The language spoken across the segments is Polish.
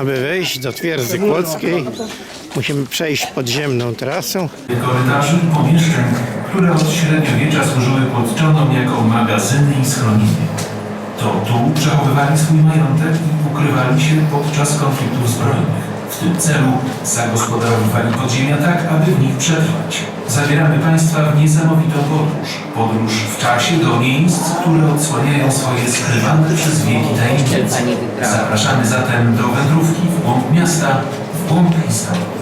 Aby wejść do twierdzy kłodzkiej, musimy przejść podziemną trasą. korytarzy pomieszczeń, które od średniowiecza służyły kłodczonom jako magazyny i schronienie. To tu przechowywali swój majątek i ukrywali się podczas konfliktów zbrojnych. W tym celu zagospodarowywali podziemia tak, aby w nich przetrwać. Zabieramy Państwa w niesamowitą podróż. Podróż w czasie do miejsc, które odsłaniają swoje skrywane przez wieki tajemnice. Zapraszamy zatem do wędrówki w głąb miasta, w głąb historii.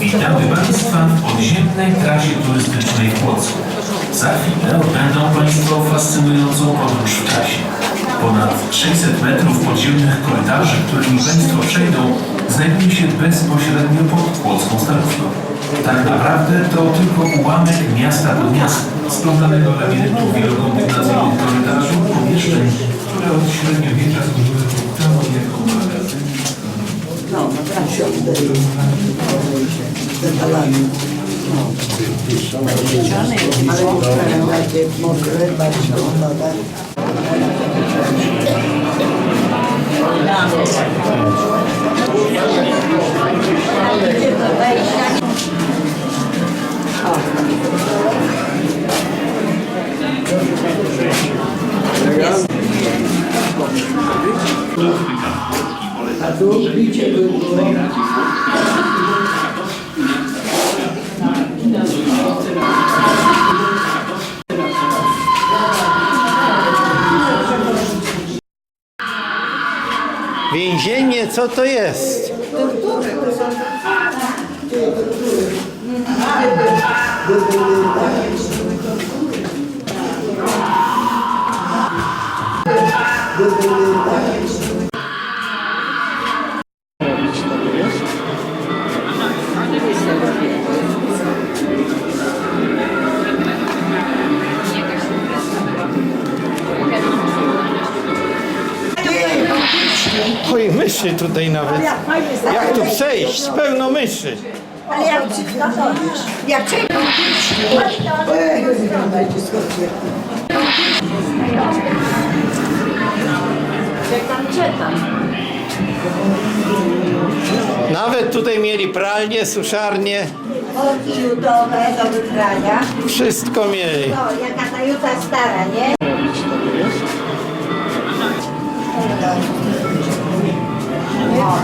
Witamy Państwa w podziemnej trasie turystycznej w Płocku. Za chwilę odbędą Państwo fascynującą podróż w czasie. Ponad 600 metrów podziemnych korytarzy, którymi Państwo przejdą, znajduje się bezpośrednio pod Płocką Starówką. Tak naprawdę to tylko ułamek miasta do miasta, splątanego labiryntów wielokondygnacyjnych korytarzy, pomieszczeń, które od średniowiecza służyły funkcjonom jako magazyny. takie mokre, bardzo woda. A tu bicie by było. Więzienie, co to jest? Oj, myszy tutaj nawet. Jak tu przejść? Pełno myszy. Ale jak jak czego? Dajcie skocznie. Nawet tutaj mieli pralnię, suszarnię. Worki judowe do wybrania. Wszystko mieli. No, jaka ta juta stara, nie?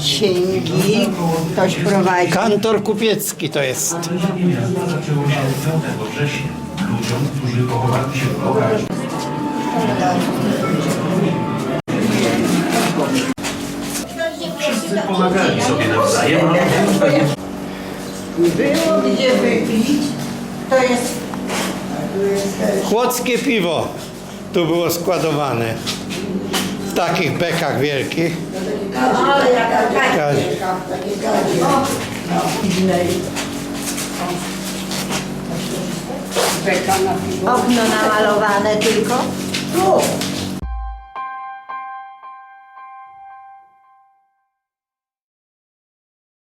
Księgi ktoś prowadzi. Kantor kupiecki to jest. Znalezienie miasta zaczęło się 5 września. Ludziom, którzy pochowali się w blokach Wszyscy pomagali sobie nawzajem, Było gdzie wypić. To jest Chłockie piwo tu było składowane. W takich bekach wielkich. Ale jaka Kazi. takie gadzie. No, innej. okno namalowane tylko. Tu,